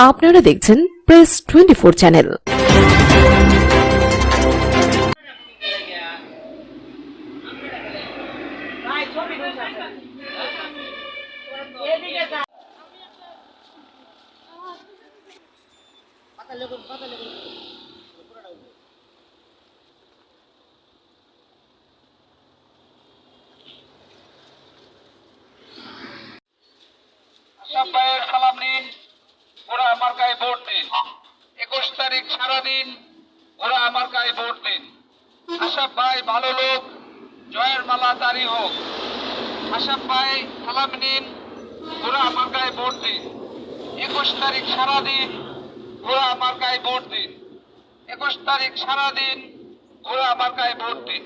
আপনারা দেখছেন press twenty four channel সাব্বাইয়ের সালাম নিন ওরা আমার গায়ে ভোট দিন একুশ তারিখ সারাদিন ওরা আমার গায়ে ভোট দিন। আশাফ ভাই, ভালো লোক, জয়ের মালা তারি হোক। আশাফ ভাই, সালাম নিন, ওরা আমার গায়ে ভোট দিন। একুশ তারিখ সারাদিন ওরা আমার গায়ে ভোট দিন। একুশ তারিখ সারাদিন ওরা আমার গায়ে ভোট দিন।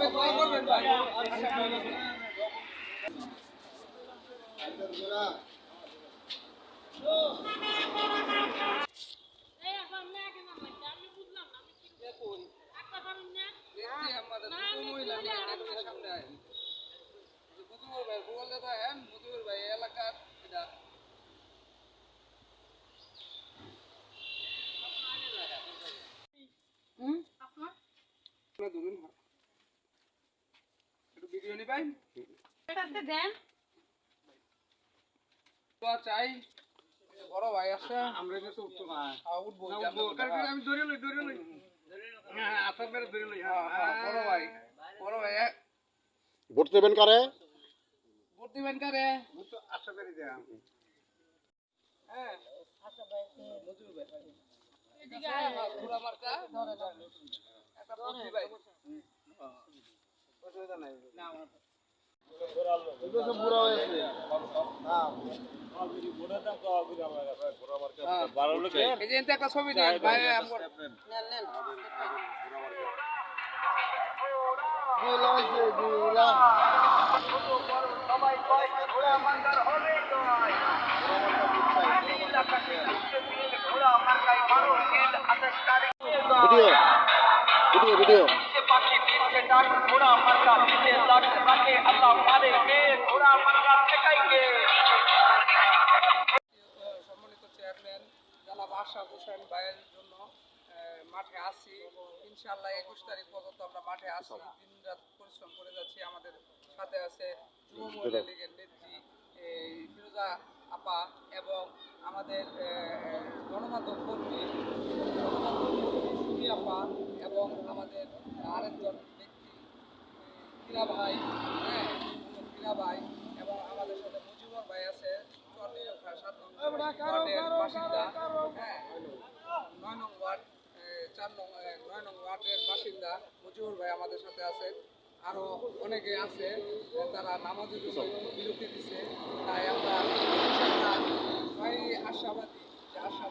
এই এখন মেয়েকে না লাগছে, আমি বুঝলাম না, আমি কি করব? একটা। ভিডিও নিবাই দেন। চাই। বড় ভাই আছে আমরা তো উঠতো না। উঠবো। আমি ধরে লই ধরে লই। আপনার মেরে ধরে লই বড় ভাই। বড় ভাই ভোট দেবেন কারে? ভোট দিবেন কারে? আশা করি দেয়া। হ্যাঁ এদিকে আয়। পুরা মার্কা। একটা ভোট দিবাই অসুবিধা নাই না আমার একটা ছবি নেন ভাই আমার video video video Ashraf Hossain ভাইয়ের জন্য মাঠে আসি ইনশাআল্লাহ একুশ তারিখ পর্যন্ত আমরা মাঠে আসি দিন রাত পরিশ্রম করে যাচ্ছি। আমাদের সাথে আছে যুব মহিলা লীগের নেত্রী এই ফিরোজা আপা এবং আমাদের গণমাধ্যম কর্মী সুমি আপা এবং আমাদের আরেকজন ব্যক্তি ক্রীড়া ভাই হ্যাঁ ক্রীড়া ভাই এবং আমাদের সাথে মুজিবর ভাই আছে বাসিন্দা। হ্যাঁ নয় নং ওয়ার্ড এ, চার নং এ, নয় নং ওয়ার্ডের বাসিন্দা মুজিবুর ভাই আমাদের সাথে আরও অনেকে আছে তারা নামাজের জন্য বিরতি দিচ্ছে তাই আমরা ভাই আশাবাদী যে আশা।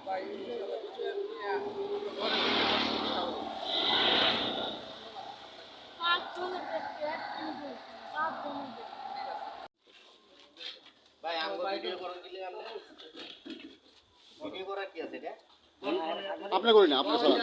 ভাই ভিডিও করার গেলে আমরা ভিডিও কি আছে এটা? আপনি করি না আপনি ছাড়া